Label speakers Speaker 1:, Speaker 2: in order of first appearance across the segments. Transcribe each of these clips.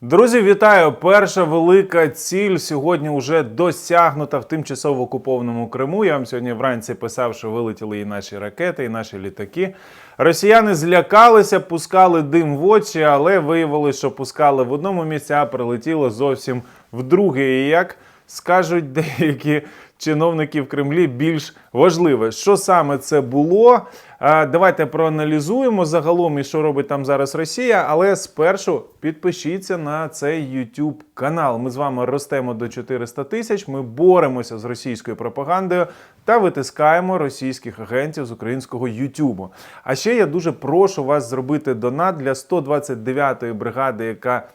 Speaker 1: Друзі, вітаю! Перша велика ціль сьогодні вже досягнута в тимчасово окупованому Криму. Я вам сьогодні вранці писав, що вилетіли і наші ракети, і наші літаки. Росіяни злякалися, пускали дим в очі, але виявилось, що пускали в одному місці, а прилетіло зовсім в друге. І як скажуть деякі чиновники в Кремлі, більш важливе, що саме це було. Давайте проаналізуємо загалом і що робить там зараз Росія. Але спершу підпишіться на цей YouTube канал. Ми з вами ростемо до 400 тисяч. Ми боремося з російською пропагандою та витискаємо російських агентів з українського YouTube. А ще я дуже прошу вас зробити донат для 129-ї бригади, яка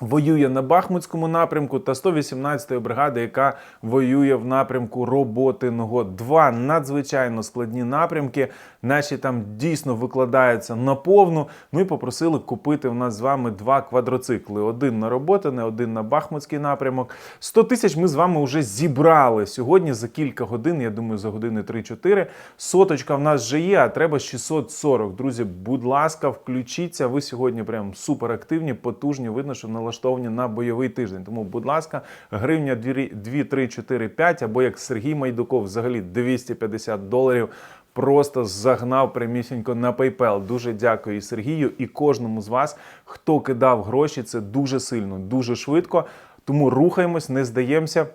Speaker 1: воює на Бахмутському напрямку, та 118-ї бригади, яка воює в напрямку Роботиного. Два надзвичайно складні напрямки. Наші там дійсно викладаються наповну. Ну і попросили купити в нас з вами два квадроцикли: один на Роботине, один на Бахмутський напрямок. 100 тисяч ми з вами вже зібрали сьогодні за кілька годин. Я думаю, за години 3-4. Соточка в нас вже є, а треба 640. Друзі, будь ласка, включіться. Ви сьогодні прям супер активні, потужні. Видно, що налаштовані на бойовий тиждень. Тому, будь ласка, гривня 2, 3, 4, 5, або як Сергій Майдуков, взагалі 250 доларів. Просто загнав прямісінько на PayPal. Дуже дякую і Сергію, і кожному з вас, хто кидав гроші. Це дуже сильно, дуже швидко. Тому рухаємось, не здаємося.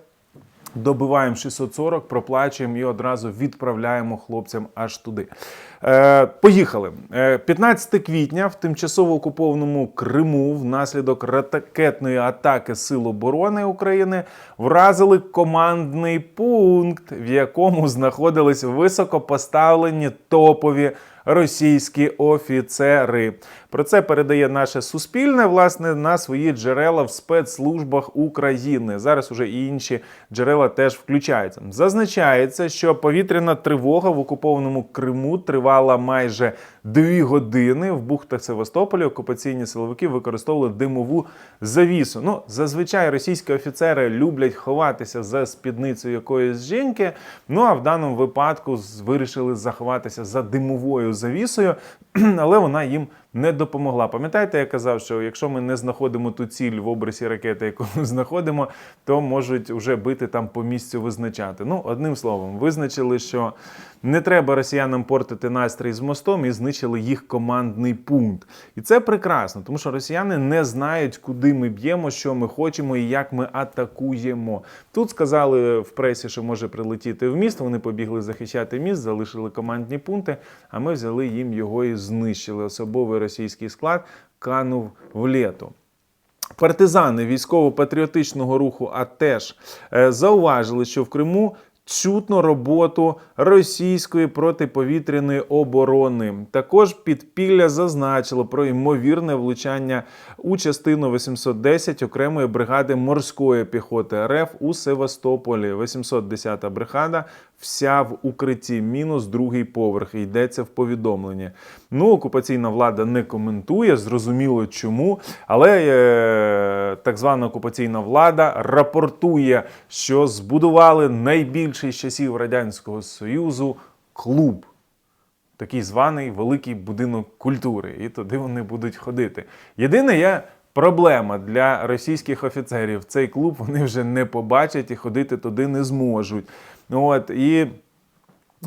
Speaker 1: Добиваємо 640, проплачуємо і одразу відправляємо хлопцям аж туди. Е, поїхали. Е, 15 квітня в тимчасово окупованому Криму внаслідок ракетної атаки Сил оборони України вразили командний пункт, в якому знаходились високопоставлені топові російські офіцери. Про це передає наше суспільне власне на свої джерела в спецслужбах України. Зараз уже і інші джерела теж включаються. Зазначається, що повітряна тривога в окупованому Криму тривала майже дві години. В бухтах Севастополя окупаційні силовики використовували димову завісу. Ну, зазвичай російські офіцери люблять ховатися за спідницею якоїсь жінки. Ну а в даному випадку вирішили заховатися за димовою завісою, але вона їм не допомогла. Пам'ятаєте, я казав, що якщо ми не знаходимо ту ціль в образі ракети, яку ми знаходимо, то можуть вже бити там по місцю визначати. Ну, одним словом, визначили, що не треба росіянам портити настрій з мостом і знищили їх командний пункт. І це прекрасно, тому що росіяни не знають, куди ми б'ємо, що ми хочемо і як ми атакуємо. Тут сказали в пресі, що може прилетіти в міст. Вони побігли захищати міст, залишили командні пункти, а ми взяли їм його і знищили. Особовий російський склад канув в літу. Партизани військово-патріотичного руху АТЕШ е, зауважили, що в Криму чутно роботу російської протиповітряної оборони. Також підпілля зазначило про ймовірне влучання у частину 810 окремої бригади морської піхоти РФ у Севастополі. 810 бригада вся в укритті, мінус другий поверх. Йдеться в повідомленні. Ну, окупаційна влада не коментує, зрозуміло чому. Але е, так звана окупаційна влада рапортує, що збудували найбільший з часів Радянського Союзу клуб. Такий званий великий будинок культури, і туди вони будуть ходити. Єдине є проблема для російських офіцерів. Цей клуб вони вже не побачать і ходити туди не зможуть. От, і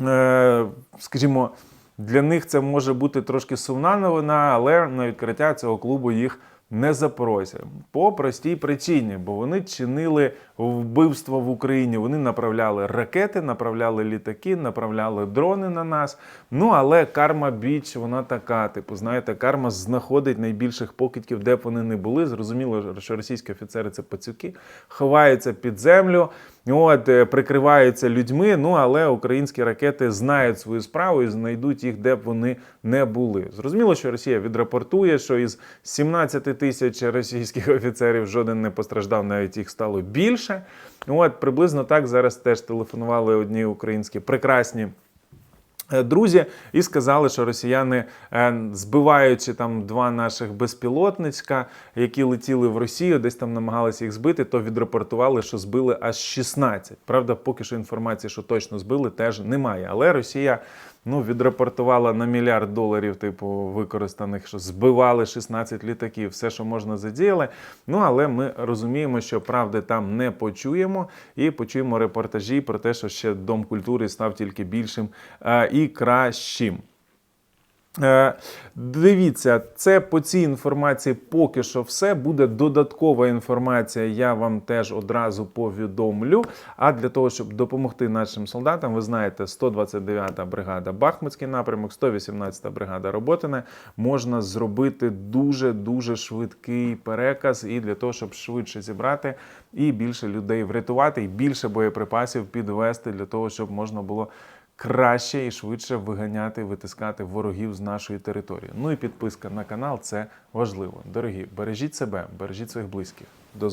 Speaker 1: е, скажімо, для них це може бути трошки сумна новина, але на відкриття цього клубу їх не Запорозя По простій причині, бо вони чинили вбивство в Україні. Вони направляли ракети, направляли літаки, направляли дрони на нас. Ну але карма біч, вона така. Типу, знаєте, карма знаходить найбільших покидьків, де б вони не були. Зрозуміло, що російські офіцери це пацюки, ховаються під землю. От, е, прикриваються людьми, ну але українські ракети знають свою справу і знайдуть їх, де б вони не були. Зрозуміло, що Росія відрапортує, що із 17 тисяч російських офіцерів жоден не постраждав, навіть їх стало більше. От приблизно так зараз теж телефонували одні українські прекрасні. Е, Друзі, і сказали, що росіяни, е, збиваючи там два наших безпілотницька, які летіли в Росію, десь там намагалися їх збити, то відрепортували, що збили аж 16. Правда, поки що інформації, що точно збили, теж немає. Але Росія ну, відрапортувала на мільярд доларів, типу, використаних, що збивали 16 літаків, все, що можна, задіяли. Ну, але ми розуміємо, що правди там не почуємо, і почуємо репортажі про те, що ще Дом культури став тільки більшим е, і кращим. Е, Дивіться, це по цій інформації поки що все. Буде додаткова інформація, я вам теж одразу повідомлю. А для того, щоб допомогти нашим солдатам, ви знаєте, 129-та бригада Бахмутський напрямок, 118-та бригада Роботине можна зробити дуже дуже швидкий переказ, і для того, щоб швидше зібрати і більше людей врятувати, і більше боєприпасів підвести для того, щоб можна було краще і швидше виганяти, витискати ворогів з нашої території. Ну і підписка на канал це важливо. Дорогі, бережіть себе, бережіть своїх близьких. До зустрічі.